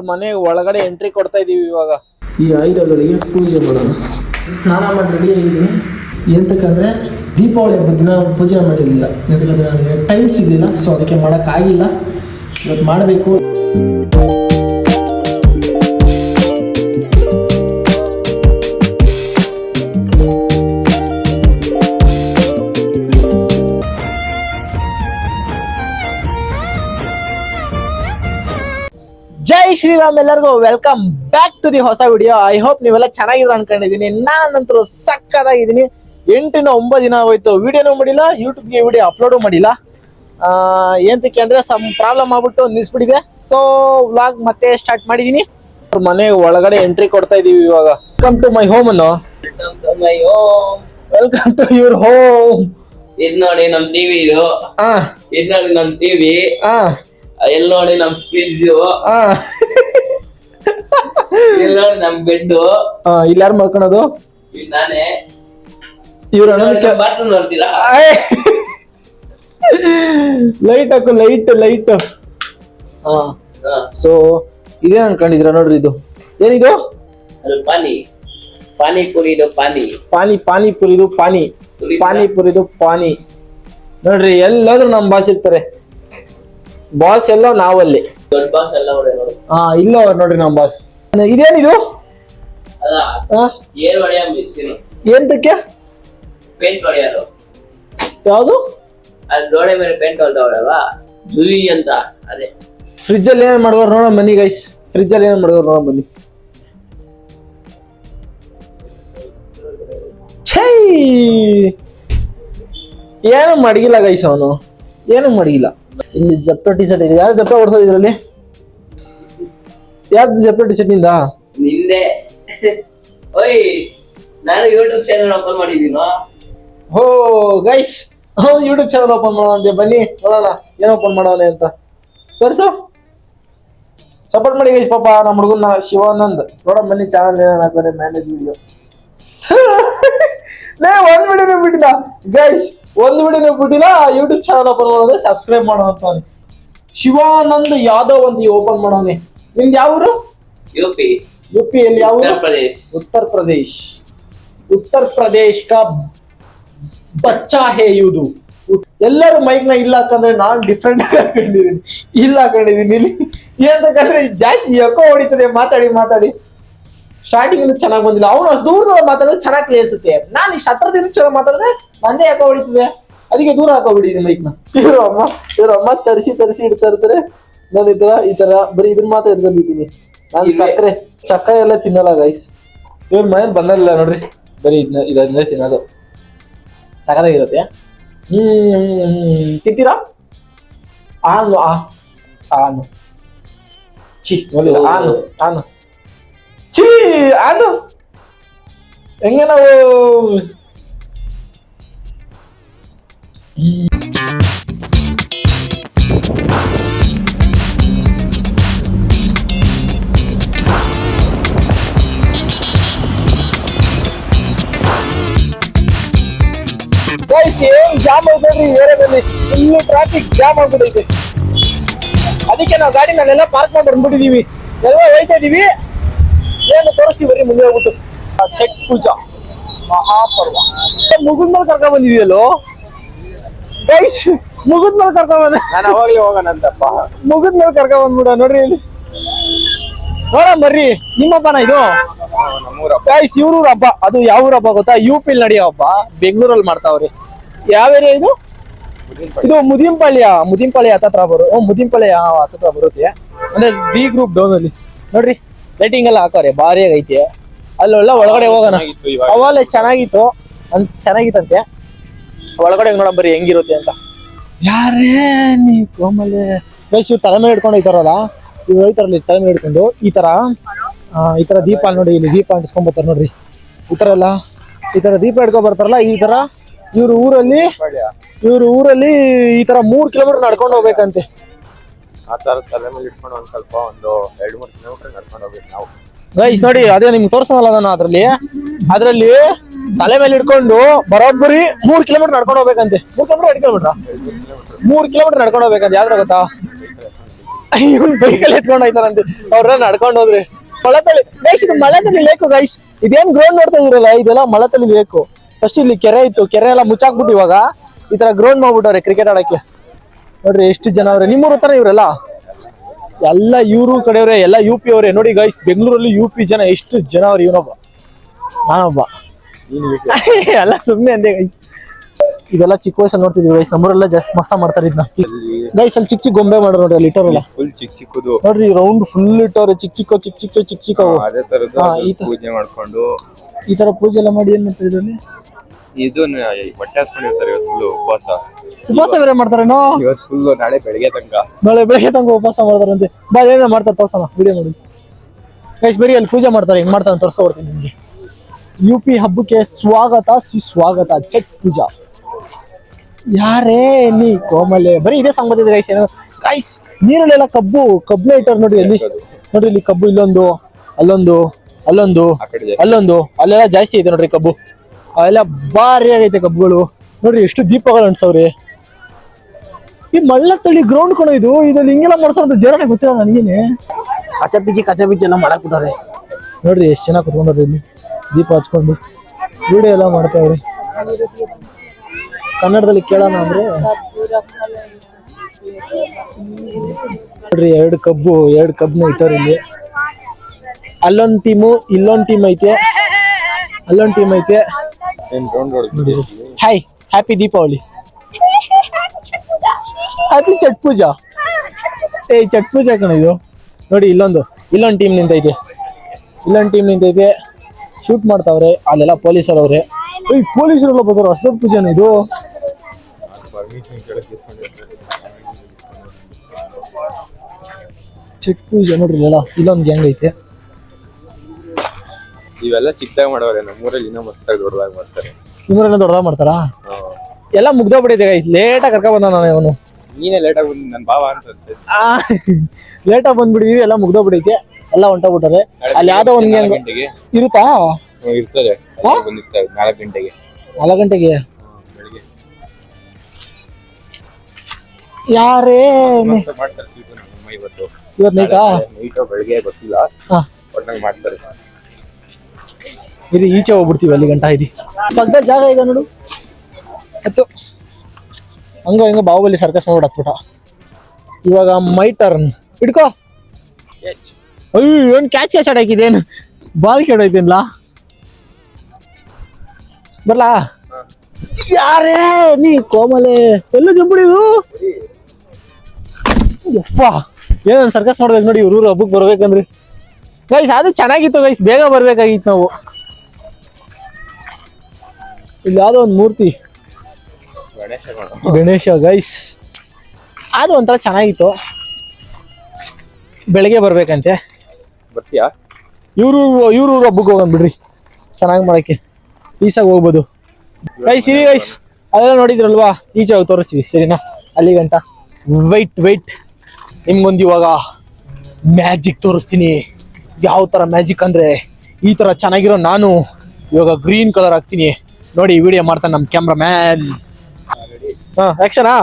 ಮನೆ ಒಳಗಡೆ ಎಂಟ್ರಿ ಕೊಡ್ತಾ ಇದೀವಿ ಇವಾಗ. ಈ ಆಯುಧಗಳಿಗೆ ಪೂಜೆ ಮಾಡೋಣ. ಸ್ನಾನ ಮಾಡಿ ರೆಡಿ ಆಗಿದ್ದೀನಿ. ಎಂತಕ್ಕಂದ್ರೆ ದೀಪಾವಳಿ ಹಬ್ಬದ ದಿನ ಪೂಜೆ ಮಾಡಿರಲಿಲ್ಲ. ಎಂತಕ್ಕಂದ್ರೆ ನನಗೆ ಟೈಮ್ ಸಿಗಲಿಲ್ಲ ಸೊ ಅದಕ್ಕೆ ಮಾಡೋಕ್ಕಾಗಿಲ್ಲ. ಇವತ್ತು ಮಾಡಬೇಕು. ಶ್ರೀರಾಮ್ ಎಲ್ಲರಿಗೂ ವೆಲ್ಕಮ್ ಬ್ಯಾಕ್ ಟು ದಿ ಹೊಸ ವಿಡಿಯೋ ಐ ಹೋಪ್ ನೀವೆಲ್ಲ ಚೆನ್ನಾಗಿದ್ರು ಅನ್ಕೊಂಡಿದ್ದೀನಿ. ನಾನಂತರೂ ಸಕ್ಕದಾಗಿದ್ದೀನಿ ಎಂಟಿಂದ ಒಂಬತ್ತು ದಿನ ಹೋಯ್ತು ವಿಡಿಯೋನೂ ಮಾಡಿಲ್ಲ ಯೂಟ್ಯೂಬ್ಗೆ ವಿಡಿಯೋ ಅಪ್ಲೋಡು ಮಾಡಿಲ್ಲ. ಏನಕ್ಕೆ ಏಂತಕ್ಕೆ ಅಂದ್ರೆ ಸಮ್ ಪ್ರಾಬ್ಲಮ್ ಆಗ್ಬಿಟ್ಟು ನಿಲ್ಸ್ಬಿಟ್ಟಿದೆ. ಸೊ ವ್ಲಾಗ್ ಮತ್ತೆ ಸ್ಟಾರ್ಟ್ ಮಾಡಿದೀನಿ. ಅವ್ರ ಮನೆ ಒಳಗಡೆ ಎಂಟ್ರಿ ಕೊಡ್ತಾ ಇದೀವಿ ಇವಾಗ. ವೆಲ್ಕಮ್ ಟು ಮೈ ಹೋಮ್ ಅನ್ನು. ವೆಲ್ಕಮ್ ಟು ಯುವರ್ ಹೋಮ್ ಇದ್ ನೋಡಿ ನಮ್ ಟಿವಿ ಇದು. ಇದ್ ನೋಡಿ ನಮ್ ಟಿವಿ ಎಲ್ ನೋಡಿ ನಮ್ ಫ್ರಿಜ್ ಎಲ್ ನೋಡಿ ನಮ್ ಬೆಡ್ ಇಲ್ಲಾರು ಇಲ್ಲಿ ಮಲ್ಕೊಳೋದು? ನಾನೇ. ಇವ್ರ ಬಾತ್ರೂಮ್ ನೋಡ್ತೀರಾ ಲೈಟ್ ಹಾಕು ಲೈಟ್ ಲೈಟ್ ಸೊ ಇದೇ ಅನ್ಕೊಂಡಿದ್ರ ನೋಡ್ರಿ ಇದು. ಏನಿದು? ಅದು ಪಾನಿ. ಪಾನಿಪುರಿ ಇದು ಪಾನಿ. ಪಾನಿ ಪಾನಿಪುರಿದು ಪಾನಿ. ಪುರಿ ಪಾನಿಪುರಿದು ಪಾನಿ. ನೋಡ್ರಿ ಎಲ್ಲಾದ್ರೂ ನಮ್ ಭಾಷೆ ಇರ್ತಾರೆ. ಬಾಸ್ ಎಲ್ಲ ನಾವಲ್ಲಿ. ಹಾ ಇಲ್ಲ ಅವ್ರು ನೋಡ್ರಿ ನಮ್ ಬಾಸ್. ಇದೇನಿದು ಹೊಡೆಯೋದು. ಯಾವ್ದು? ಫ್ರಿಡ್ಜ್ ಗೋಡೆ ಮೇಲೆ ಪೇಂಟ್ ಹೊಡೆದವಳಲ್ವಾ ಜುಯಿ ಅಂತ ಅದೇ. ಫ್ರಿಜ್ ಅಲ್ಲಿ ಏನ್ ಮಾಡೋರು ನೋಡೋಣ ಬನ್ನಿ ಗೈಸ್ ಫ್ರಿಜ್ ಅಲ್ಲಿ ಏನ್ ಮಾಡೋರು ನೋಡೋಣ ಬನ್ನಿ ಛೈ! ಏನು ಮಡಗಿಲ್ಲ ಗೈಸ್ ಅವನು. ಏನು ಮಡಗಿಲ್ಲ ಇಲ್ಲಿ ಜಪ್ಟೋ ಟಿ ಶರ್ಟ್ ಇದೆ. ಯಾರು ಜಪ್ಟೋ ಓಡಿಸೋದು ಇದರಲ್ಲಿ? ಯಾವ್ದು ಜಪ್ಟೋ ಟಿ ಶರ್ಟ್ ಇಂದ ನಿಂದೆ. ಓಯ್ ನಾನು ಯೂಟ್ಯೂಬ್ ಚಾನಲ್ ಓಪನ್ ಮಾಡಿದ್ದೀನೋ? ಹೋ ಗೈಸ್ ಅವ್ನು ಯೂಟ್ಯೂಬ್ ಚಾನಲ್ ಓಪನ್ ಮಾಡೋಣ ಬನ್ನಿ ನೋಡೋಣ. ಏನು ಓಪನ್ ಮಾಡೋಣ ಅಂತ. ತೋರಿಸು. ಸಪೋರ್ಟ್ ಮಾಡಿ ಗೈಸ್ ಪಾಪ ನಮ್ಮ ಹುಡುಗನ ಶಿವಾನಂದ್. ನೋಡೋಣ ಬನ್ನಿ ಚಾನಲ್ ಏನಾರ ಹಾಕೋದೆ ಮ್ಯಾನೇಜ್ ವಿಡಿಯೋ ಲೇ ಒಂದ್ ವಿಡಿಯೋನೂ ಬಿಟ್ಟಿಲ್ಲ ಗೈಸ್ ಒಂದ್ ವಿಡಿಯೋ ಬಿಟ್ಟಿಲ್ಲ ಯೂಟ್ಯೂಬ್ ಚಾನಲ್ ಓಪನ್ ಮಾಡೋದೇ ಸಬ್ಸ್ಕ್ರೈಬ್ ಮಾಡೋಣ ಅಂತ ಶಿವಾನಂದ್ ಯಾದವ್ ಅಂತ ಓಪನ್ ಮಾಡೋನೆ ನಿಮ್ದು ಯಾವ ಯುಪಿ ಯು ಪಿ ಯಾವ ಉತ್ತರ ಪ್ರದೇಶ್ ಉತ್ತರ ಪ್ರದೇಶ್ ಕಾ ಬಚ್ಚಾ ಹೇ ಎಲ್ಲರೂ ಮೈಕ್ನ ಇಲ್ಲ ಹಾಕಂದ್ರೆ ನಾನ್ ಡಿಫ್ರೆಂಟ್ ಹಾಕೊಂಡಿದ್ದೀನಿ. ಇಲ್ಲ ಹಾಕೊಂಡಿದ್ದೀನಿ ಇಲ್ಲಿ. ಏನಂತಕ್ಕಂದ್ರೆ ಜಾಸ್ತಿ ಎಕೋ ಹೊಡಿತದೆ. ಮಾತಾಡಿ ಮಾತಾಡಿ. ಸ್ಟಾರ್ಟಿಂಗ್ ಇಂದ ಚೆನ್ನಾಗಿ ಬಂದಿಲ್ಲ. ಅವನು ಅಷ್ಟು ದೂರದಲ್ಲಿ ಮಾತಾಡೋದು ಚೆನ್ನಾಗಿ ಅನ್ಸುತ್ತೆ. ನಾನು ಇಷ್ಟು ಹತ್ರದಿಂದ ಚೆನ್ನಾಗಿ ಮಾತಾಡಿದ್ರೆ ನಂದೇ ಯಾಕೋ ಹೊಡಿತದೆ? ಅದಕ್ಕೆ ದೂರ ಹಾಕೋಬಿಟ್ಟಿದ್ದೀನಿ ಮೈಕ್ನ ಇವ್ರ ಅಮ್ಮ ಇವ್ರ ಅಮ್ಮ ತರಿಸಿ ತರಿಸಿ ಇಡ್ತಾ ಇರ್ತಾರೆ. ನಾನು ಈ ತರ ಈ ತರ ಬರೀ ಇದನ್ನ ಮಾತ್ರ ಎದ್ಕೊಂಡಿದ್ದೀನಿ ನಾನು ಸಕ್ಕರೆ ಸಕ್ಕರೆ ಎಲ್ಲ ತಿನ್ನಲ್ಲ ಗೈಸ್ ಇವ್ರ ಮನೇಲಿ ಬಂದಿಲ್ಲ ನೋಡ್ರಿ. ಬರೀ ಇದನ್ನ ಇದನ್ನೇ ತಿನ್ನೋದು. ಸಕ್ಕತ್ತಾಗಿರುತ್ತೆ ಹ್ಮ್ ತಿಂತೀರಾ? ಆನು ಆ ಆನು. ಚಿ ಆನು ಆನು. ಆನು ಛೀ ಆನು ಹೆಂಗೆ ನಾವು ಗೈಸ್ ಏನ್ ಜಾಮ್ ಐತೆ ಏರಿಯಾದಲ್ಲಿ ಫುಲ್ ಟ್ರಾಫಿಕ್ ಜಾಮ್ ಆಗ್ಬಿಟ್ಟೈತೆ ಅದಕ್ಕೆ ನಾವು ಗಾಡಿ ನಾನೆಲ್ಲ ಪಾರ್ಕ್ ಮಾಡಿ ಬಂದ್ಬಿಟ್ಟಿದೀವಿ ಎಲ್ಲ ಹೋಯ್ತಾ ಇದೀವಿ ಏನು ತೋರಿಸಿ ಬರೀ ಮುಂದೆ ಹೋಗ್ಬಿಟ್ಟು? ಛಟ್ ಪೂಜಾ. ಮಹಾಪರ್ವ. ಮುಗಿದ ಮೇಲೆ ಕರ್ಕೊಂಡ್ ಬಂದಿದೆಯಲ್ಲೋ? ಗೈಸ್ ಮುಗಿದ ಮೇಲೆ ಕರ್ಕೊಂಡ್ ಬಂದ. ನಾನು ಅವಾಗ್ಲೇ ಹೋಗೋಣಂತಪ್ಪ ಮುಗಿದ ಮೇಲೆ ಕರ್ಕೊಂಡ್ ಬಂದ್ಬಿಡ ನೋಡ್ರಿ ಇಲ್ಲಿ. ನೋಡ ಬರ್ರಿ. ನಿಮ್ಮಪ್ಪನ ಇದು? ಗೈಸ್ ಇವ್ರೂರ್ ಹಬ್ಬ. ಅದು ಯಾವ ಊರ ಹಬ್ಬ ಗೊತ್ತಾ? ಯು ಪಿಲ್ ನಡೆಯೋ ಹಬ್ಬ. ಬೆಂಗಳೂರಲ್ಲಿ ಮಾಡ್ತಾವ್ರಿ. ಯಾವ ಏರಿಯಾ ಇದು? ಇದು ಮುದಿಂಪಾಳ್ಯ ಮುದಿಂಪಾಳ್ಯ ಹತ್ತತ್ರ ಬರು ಓ ಮುದಿಂಪಳ್ಳಿ ಹತ್ತತ್ರ ಬರುತ್ತೆ. ಅಂದ್ರೆ ಬಿ ಗ್ರೂಪ್ ಡೌನ್ ಅಲ್ಲಿ. ನೋಡ್ರಿ. ಲೈಟಿಂಗ್ ಎಲ್ಲ ಹಾಕೋರೆ ಭಾರಿ ಆಗೈತೆ. ಅಲ್ಲೆಲ್ಲ ಒಳಗಡೆ ಹೋಗೋಣ. ಅವಾಗ ಚೆನ್ನಾಗಿತ್ತು. ಅಂತ ಚೆನ್ನಾಗಿತ್ತಂತೆ. ಒಳಗಡೆ ನೋಡ ಬರೀ ಹೆಂಗಿರುತ್ತೆ ಅಂತ. ಯಾರೇ ನೀ ಕೋಮಲೆ. ಇವ್ರು ತಲೆ ಮೇಲೆ ಹಿಡ್ಕೊಂಡು ಹೋಯ್ತಾರಲ್ಲ ಇವ್ರು ಹೋಯ್ತಾರಲ್ಲ ಈ ತಲೆ ಮೇಲೆ ಹಿಡ್ಕೊಂಡು ಈ ತರ ಈ ತರ ದೀಪ ನೋಡಿ ಇಲ್ಲಿ ದೀಪ ಅಂಟಿಸ್ಕೊಂಡ್ ಬರ್ತಾರೆ ನೋಡ್ರಿ. ಈ ತರ ಎಲ್ಲ ಈ ತರ ದೀಪ ಹಿಡ್ಕೊಂಡ್ ಬರ್ತಾರಲ್ಲ ಈ ತರ ಇವ್ರ ಊರಲ್ಲಿ ಇವ್ರ ಊರಲ್ಲಿ ಈ ತರ ಮೂರ್ ಕಿಲೋಮೀಟರ್ ನಡ್ಕೊಂಡು ಹೋಗ್ಬೇಕಂತೆ. ಆ ತರ ತಲೆ ಮೇಲೆ ಇಟ್ಕೊಂಡು ಒಂದ್ ಸ್ವಲ್ಪ ಒಂದು ಎರಡು ಮೂರು ಕಿಲೋಮೀಟರ್ ನಡ್ಕೊಂಡು ಹೋಗ್ಬೇಕು ನಾವು. ಗೈಸ್ ನೋಡಿ ಅದೇ ನಿಮ್ಗೆ ತೋರ್ಸನಲ್ಲ ನಾನು ಅದ್ರಲ್ಲಿ. ಅದ್ರಲ್ಲಿ ತಲೆ ಮೇಲೆ ಹಿಡ್ಕೊಂಡು ಬರೋಬ್ಬರಿ ಮೂರ್ ಕಿಲೋಮೀಟರ್ ನಡ್ಕೊಂಡು ಹೋಗ್ಬೇಕಂತೆ. ಮೂರ್ ಕಿಲೋಮೀಟರ್ ಎರಡು ಕಿಲೋಮೀಟರ್ ಮೂರ್ ಕಿಲೋಮೀಟರ್ ನಡ್ಕೊಂಡು ಹೋಗ್ಬೇಕಂತೆ ಯಾವ್ದ್ರ ಗೊತ್ತಾ? ಇವ್ನು ಬೈಕಲ್ಲಿ ಎತ್ಕೊಂಡು ಹೋಯ್ತಾರಂತೆ. ಅವ್ರನ್ನ ನಡ್ಕೊಂಡು ಹೋದ್ರಿ. ಮಳತಳಿ ಗೈಸ್ ಇದು ಮಳತಳಿ ಲೇಕು ಗೈಸ್. ಇದೇನ್ ಗ್ರೌಂಡ್ ನೋಡ್ತಾ ಇದ್ರಲ್ಲ ಇದೆಲ್ಲ ಮಳತಳಿ ಲೇಕು. ಫಸ್ಟ್ ಇಲ್ಲಿ ಕೆರೆ ಇತ್ತು ಕೆರೆ ಎಲ್ಲ ಮುಚ್ಚಾಕ್ಬಿಟ್ಟು ಇವಾಗ ಈ ತರ ಗ್ರೌಂಡ್ ಮಾಡ್ಬಿಟ್ಟವ್ರೆ ಕ್ರಿಕೆಟ್ ಆಡಕ್ಕೆ. ನೋಡ್ರಿ ಎಷ್ಟು ಜನ ಅವ್ರೆ? ನಿಮ್ಮೂರ ತರ ಇವರೆಲ್ಲ? ಎಲ್ಲ ಇವರು ಕಡೆಯವ್ರೆ ಎಲ್ಲ ಯು ಪಿ ಅವರೇ. ನೋಡಿ ಗೈಸ್ ಬೆಂಗಳೂರಲ್ಲಿ ಯು ಪಿ ಜನ ಎಷ್ಟು ಜನ ಅವ್ರ ಇವನೊಬ್ಬ? ನಾನೊಬ್ಬ. ಎಲ್ಲ ಸುಮ್ಮನೆ ಅಂದೆ ಗೈಸ್ ಇದೆಲ್ಲ ಚಿಕ್ಕ ವಯಸ್ಸಲ್ಲಿ ನೋಡ್ತಿದ್ವಿ ಗೈಸ್ ನಮ್ಮೂರೆಲ್ಲ ಜಾಸ್ತಿ ಮಸ್ತ ಮಾಡ್ತಾರೆ ಇದ್ನ. ಗೈಸ್ ಅಲ್ಲಿ ಚಿಕ್ಕ ಚಿಕ್ಕ ಗೊಂಬೆ ಮಾಡ್ರು ನೋಡ್ರಿ ಅಲ್ಲಿ ಇಟ್ಟವ್ರಲ್ಲ? ಫುಲ್ ಚಿಕ್ಕ ಚಿಕ್ಕದು. ನೋಡ್ರಿ ರೌಂಡ್ ಫುಲ್ ಇಟ್ಟವ್ರೆ. ಚಿಕ್ಕ ಚಿಕ್ಕ ಚಿಕ್ಕ ಚಿಕ್ಕ ಚಿಕ್ಕ ಚಿಕ್ಕವು. ಅದೇ ತರದ್ದು ಪೂಜೆ ಮಾಡ್ಕೊಂಡು. ಈ ತರ ಪೂಜೆ ಎಲ್ಲ ಮಾಡಿ ಏನ್ ಮಾಡ್ತಾರೆ ಇದರಲ್ಲಿ? ಇದನ್ನ ಬಟ್ಟೆ ಹಾಸ್ಕೊಂಡಿರ್ತಾರೆ ಇವತ್ತು ಫುಲ್ ಉಪವಾಸ. ಉಪವಾಸ ಬೇರೆ ಮಾಡ್ತಾರೇನೋ ಇವತ್ತು ಫುಲ್ ನಾಳೆ ಬೆಳಗ್ಗೆ ತನಕ. ನಾಳೆ ಬೆಳಗ್ಗೆ ತನಕ ಉಪವಾಸ ಮಾಡ್ತಾರಂತೆ ಬಾ ಏನೇನು ಮಾಡ್ತಾರೆ ತೋರ್ಸೋಣ ವಿಡಿಯೋ ನೋಡಿ. ಗೈಸ್ ಬರೀ ಅಲ್ಲಿ ಪೂಜೆ ಮಾಡ್ತಾರೆ ಹೆಂಗ್ ಮಾಡ್ತಾರೆ ತೋರಿಸ್ಕೊಡ್ತೀನಿ ನಿಮಗೆ. ಯು ಪಿ ಹಬ್ಬಕ್ಕೆ ಸ್ವಾಗತ ಸುಸ್ವಾಗತ ಚಟ್ ಪೂಜಾ. ಯಾರೇ ನೀ ಕೋಮಲೆ ಬರೀ ಇದೇ ಸಾಂಗ್ ಬಂದಿದೆ ಗೈಸ್ ಏನೋ ಗೈಸ್ ನೀರಲ್ಲೆಲ್ಲ ಕಬ್ಬು ಕಬ್ಬು ಇಟ್ಟಾರ ನೋಡಿ ಅಲ್ಲಿ. ನೋಡಿ ಇಲ್ಲಿ ಕಬ್ಬು ಇಲ್ಲೊಂದು ಅಲ್ಲೊಂದು ಅಲ್ಲೊಂದು. ಅಲ್ಲೊಂದು ಅಲ್ಲೆಲ್ಲ ಜಾಸ್ತಿ ಇದೆ ನೋಡ್ರಿ ಕಬ್ಬು. ಅವೆಲ್ಲ ಭಾರಿ ಆಗೈತೆ ಕಬ್ಬುಗಳು ನೋಡ್ರಿ ಎಷ್ಟು ದೀಪಗಳು ಅನ್ಸವ್ರಿ. ಈ ಮಳ್ಳ ತಳ್ಳಿ ಗ್ರೌಂಡ್ ಕಣ ಇದು ಇದ್ರಲ್ಲಿ ಹಿಂಗೆಲ್ಲ ಮಾಡ್ಸೋದು ದೇವರೇ ಗೊತ್ತಿಲ್ಲ ನನಗೇನೆ. ಕಚ ಪಿಚಿ ಕಚ ಪಿಚಿ ಎಲ್ಲ ಮಾಡಕ್ ಬಿಟ್ಟಾರೆ ನೋಡ್ರಿ ಎಷ್ಟು ಚೆನ್ನಾಗಿ ಕುತ್ಕೊಂಡ್ರಿ ಇಲ್ಲಿ. ದೀಪ ಹಚ್ಕೊಂಡು ವಿಡಿಯೋ ಎಲ್ಲ ಮಾಡ್ತಾವ್ರಿ. ಕನ್ನಡದಲ್ಲಿ ಕೇಳೋಣ ಅಂದ್ರೆ. ನೋಡ್ರಿ ಎರಡು ಕಬ್ಬು ಎರಡು ಕಬ್ಬನ್ನ ಇಟ್ಟವ್ರಿ ಇಲ್ಲಿ. ಅಲ್ಲೊಂದು ಟೀಮು ಇಲ್ಲೊಂದು ಟೀಮ್ ಐತೆ. ಅಲ್ಲೊಂದು ಟೀಮ್ ಐತೆ. Hi happy Deepavali happy Chhath Puja ಏ ಚಟ್ ಪೂಜಾ ಕಣ ಇದು. ನೋಡಿ ಇಲ್ಲೊಂದು ಇಲ್ಲೊಂದು ಟೀಮ್ ನಿಂತೈತೆ. ಇಲ್ಲೊಂದು ಟೀಮ್ ನಿಂತೈತೆ. ಶೂಟ್ ಮಾಡ್ತಾವ್ರೆ ಅಲ್ಲೆಲ್ಲ ಪೊಲೀಸರು ಅವ್ರೆ ಏಯ್ ಪೊಲೀಸರೆಲ್ಲ ಬರ್ತಾರೆ ಅಷ್ಟು ದೊಡ್ಡ ಪೂಜೆನ ಇದು. ಚಟ್ ಪೂಜೆ ನೋಡ್ರಿ ಎಲ್ಲ ಇಲ್ಲೊಂದು ಗ್ಯಾಂಗ್ ಐತೆ. ಇವೆಲ್ಲ ಚಿಕ್ಕದಾಗಿ ಮಾಡವ್ರೆ ನಮ್ಮೂರಲ್ಲಿ ಇನ್ನೂ ಮಸ್ತಾಗಿ ದೊಡ್ಡದಾಗಿ ಮಾಡ್ತಾರೆ. ನಿಮ್ಮೂರನ್ನ ದೊಡ್ಡದಾಗ ಮಾಡ್ತಾರಾ? ಎಲ್ಲ ಮುಗ್ದೋಗ್ಬಿಟ್ಟಿದೆ ಗೈಸ್ ಲೇಟಾಗಿ ಕರ್ಕೊಂಡ್ ಬಂದ ನಾನು. ಇವನು ನೀನೇ ಲೇಟಾಗಿ ಬಂದು ನನ್ನ ಭಾವ ಅನ್ಸುತ್ತೆ ಲೇಟಾಗಿ ಬಂದ್ಬಿಟ್ಟಿದೀವಿ ಎಲ್ಲ ಮುಗ್ದೋಗ್ಬಿಟ್ಟೈತೆ ಎಲ್ಲ ಹೊಂಟೋಗ್ಬಿಟ್ಟಾರೆ ಅಲ್ಲಿ ಯಾವ್ದೋ ಒಂದ್ ನಾಲ್ಕು ಗಂಟೆಗೆ. ಇರುತ್ತಾ? ಹ್ಮ್, ಇರ್ತದೆ. ಹಾ? ಬಂದಿರ್ತಾರೆ ನಾಲ್ಕು ಗಂಟೆಗೆ. ನಾಲ್ಕು ಗಂಟೆಗೆ? ಬೆಳಿಗ್ಗೆ. ಯಾರೇ ಮಸ್ತ್ ಮಾಡ್ತಾರೆ sweet ನಮ್ಮಮ್ಮ ಇವತ್ತು. ಇವತ್ತು ನೈಟಾ ನೈಟು ಬೆಳಿಗ್ಗೆ ಗೊತ್ತಿಲ್ಲ. ಹಾ. ಮಾಡ್ತಾರೆ. ಇರಿ ಈಚೆ ಹೋಗ್ಬಿಡ್ತೀವಿ ಅಲ್ಲಿ ಗಂಟ ಇರಿ. ಪಕ್ಕದ ಜಾಗ ಇದೆ ನೋಡು. ಹತ್ತು ಹಂಗ ಹಿಂಗ ಬಾಹುಬಲಿ ಸರ್ಕಸ್ ಮಾಡ್ಬಿಟ್ಟು ಹತ್ಬಿಟ್ಟ ಇವಾಗ ಮೈ ಟರ್ನ್ ಹಿಡ್ಕೋ. ಅಯ್ಯೋ ಏನ್ ಕ್ಯಾಚ್ ಕ್ಯಾಚ್ ಆಡಾಕಿದೇನು ಬಾಲ್ ಕೆಡೋಯ್ತೇನ್ಲ ಬರ್ಲಾ? ಯಾರೇ ನೀ ಕೋಮಲೆ ಎಲ್ಲ ಜಂಬಿಡಿದು? ಯಪ್ಪ ಏನೋ ಸರ್ಕಸ್ ಮಾಡ್ಬೇಕು ನೋಡಿ ಇವ್ರೂರು ಹಬ್ಬಕ್ಕೆ ಬರ್ಬೇಕಂದ್ರಿ. ಗೈಸ್ ಅದು ಚೆನ್ನಾಗಿತ್ತು ಗೈಸ್ ಬೇಗ ಬರ್ಬೇಕಾಗಿತ್ತು ನಾವು. ಇಲ್ಲಿ ಯಾವ್ದೋ ಒಂದು ಮೂರ್ತಿ. ಗಣೇಶ ಗೈಸ್ ಅದು ಒಂಥರ ಚೆನ್ನಾಗಿತ್ತು. ಬೆಳಗ್ಗೆ ಬರ್ಬೇಕಂತೆ. ಬರ್ತೀಯಾ? ಇವ್ರು ಇವ್ರು ಹಬ್ಬಕ್ಕೆ ಹೋಗೋಣ ಬಿಡ್ರಿ. ಚೆನ್ನಾಗಿ ಮಾಡಕ್ಕೆ. ಈಸಾಗ ಹೋಗ್ಬೋದು. ಗೈಸ್ ಇರಿ ಗೈಸ್ ಅದೆಲ್ಲ ನೋಡಿದ್ರಲ್ವಾ? ಈಚೆ ಹೋಗಿ ತೋರಿಸ್ತೀವಿ. ಸರಿನಾ? ಅಲ್ಲಿ ಗಂಟ. ವೈಟ್ ವೈಟ್ ನಿಮ್ಗೊಂದು ಇವಾಗ ಮ್ಯಾಜಿಕ್ ತೋರಿಸ್ತೀನಿ. ಯಾವ ಥರ ಮ್ಯಾಜಿಕ್ ಅಂದರೆ ಈ ಥರ ಚೆನ್ನಾಗಿರೋ ನಾನು ಇವಾಗ ಗ್ರೀನ್ ಕಲರ್ ಹಾಕ್ತೀನಿ. ನೋಡಿ ವಿಡಿಯೋ ಮಾಡ್ತಾನೆ ನಮ್ಮ ಕ್ಯಾಮ್ರಾ ಮ್ಯಾನ್ ಹಾ ಆ್ಯಕ್ಷನಾ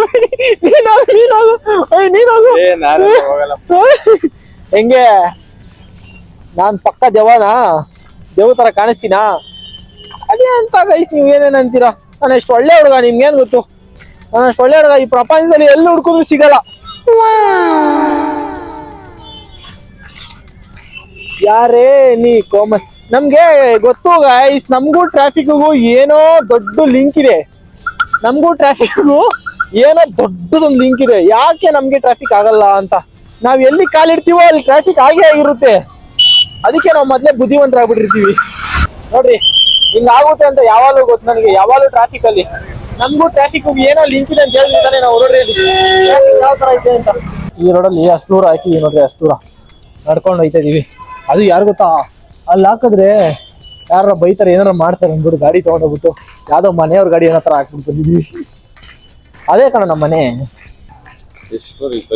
ನೋಡಿ. ನೀನಾಗು ನೀನಾಗು ನೀನಾಗು ಹೆಂಗೆ? ನಾನ್ ಪಕ್ಕ ದೇವನಾ ದೇವ ತರ ಕಾಣಿಸ್ತೀನಾ? ಅದೇ ಅಂತ ಗೈಸ್ ನೀವ್ ಏನೇನ್ ಅಂತೀರಾ? ನಾನು ಎಷ್ಟು ಒಳ್ಳೆ ಹುಡುಗ ನಿಮ್ಗೇನ್ ಗೊತ್ತು? ನಾನು ಅಷ್ಟು ಒಳ್ಳೆ ಹುಡುಗ ಈ ಪ್ರಪಂಚದಲ್ಲಿ ಎಲ್ಲಿ ಹುಡ್ಕಿದ್ರು ಸಿಗಲ್ಲ. ಯಾರೇ ನೀ ಕೋಮಲ್ ನಮ್ಗೆ ಗೊತ್ತು ಗೈಸ್ ನಮಗೂ ಟ್ರಾಫಿಕ್ಗೂ ಏನೋ ದೊಡ್ಡ ಲಿಂಕ್ ಇದೆ. ನಮಗೂ ಟ್ರಾಫಿಕ್ಗೂ ಏನೋ ದೊಡ್ಡದೊಂದು ಲಿಂಕ್ ಇದೆ. ಯಾಕೆ ನಮ್ಗೆ ಟ್ರಾಫಿಕ್ ಆಗಲ್ಲ ಅಂತ? ನಾವ್ ಎಲ್ಲಿ ಕಾಲಿಡ್ತೀವೋ ಅಲ್ಲಿ ಟ್ರಾಫಿಕ್ ಆಗೇ ಆಗಿರುತ್ತೆ. ಅದಕ್ಕೆ ನಾವು ಮೊದ್ಲೇ ಬುದ್ಧಿವಂತರಾಗ್ಬಿಟ್ಟಿರ್ತೀವಿ. ನೋಡ್ರಿ ಹಿಂಗಾಗುತ್ತೆ ಅಂತ ಯಾವಾಗಲೂ ಗೊತ್ತು ನನಗೆ, ಯಾವಾಗಲೂ ಟ್ರಾಫಿಕ್ ಅಲ್ಲಿ. ನಮಗೂ ಟ್ರಾಫಿಕ್ ಏನೋ ಲಿಂಕ್ ಇದೆ ಅಂತ ಹೇಳಿದಾನೆ ನಾವು ನೋಡ್ರಿ ಟ್ರಾಫಿಕ್ ಯಾವ ತರ ಇದೆ ಅಂತ. ಈ ರೋಡಲ್ಲಿ ಅಷ್ಟು ದೂರ ಹಾಕಿ ನೋಡ್ರಿ ಅಷ್ಟು ದೂರ ನಡ್ಕೊಂಡು ಹೋಯ್ತಾ ಇದೀವಿ. ಅದು ಯಾರು ಗೊತ್ತಾ? ಅಲ್ಲಿ ಹಾಕಿದ್ರೆ ಯಾರ ಬೈತಾರೆ ಏನಾರ ಮಾಡ್ತಾರೆ ಅಂದ್ಬಿಟ್ಟು ಗಾಡಿ ತೊಗೊಂಡೋಗ್ಬಿಟ್ಟು. ಯಾವ್ದೋ ಮನೆಯವ್ರ ಗಾಡಿ ಏನೋ ತರ ಹಾಕ್ಬಿಟ್ಟು ಬಂದಿದ್ವಿ. ಅದೇ ಕಣ ನಮ್ಮ ಮನೆ.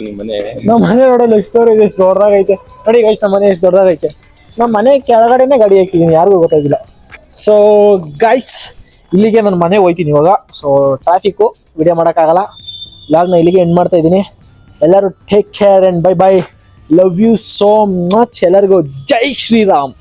ನಿಮ್ಮ ಮನೆ? ನಮ್ಮ ಮನೆ ನೋಡಲ್ಲ ಎಷ್ಟು ದೂರ ಇದೆ ಎಷ್ಟು ದೊಡ್ಡದಾಗೈತೆ. ನೋಡಿ ಗೈಸ್ ನಮ್ಮ ಮನೆ ಎಷ್ಟು ದೊಡ್ಡದಾಗೈತೆ. ನಮ್ಮ ಮನೆ ಕೆಳಗಡೆನೆ ಗಾಡಿ ಹಾಕಿದೀನಿ ಯಾರಿಗೂ ಗೊತ್ತಾಗಿಲ್ಲ. ಸೊ ಗೈಸ್ ಇಲ್ಲಿಗೆ ನಾನು ಮನೆಗೆ ಹೋಯ್ತೀನಿ ಇವಾಗ. ಸೊ ಟ್ರಾಫಿಕ್ಕು ವಿಡಿಯೋ ಮಾಡೋಕ್ಕಾಗಲ್ಲ. ಲಾಗ್ನ ಇಲ್ಲಿಗೆ ಎಂಡ್ ಮಾಡ್ತಾ ಇದ್ದೀನಿ. ಎಲ್ಲರೂ take care and bye bye love you so much ಎಲ್ಲರಿಗೂ ಜೈ ಶ್ರೀರಾಮ್.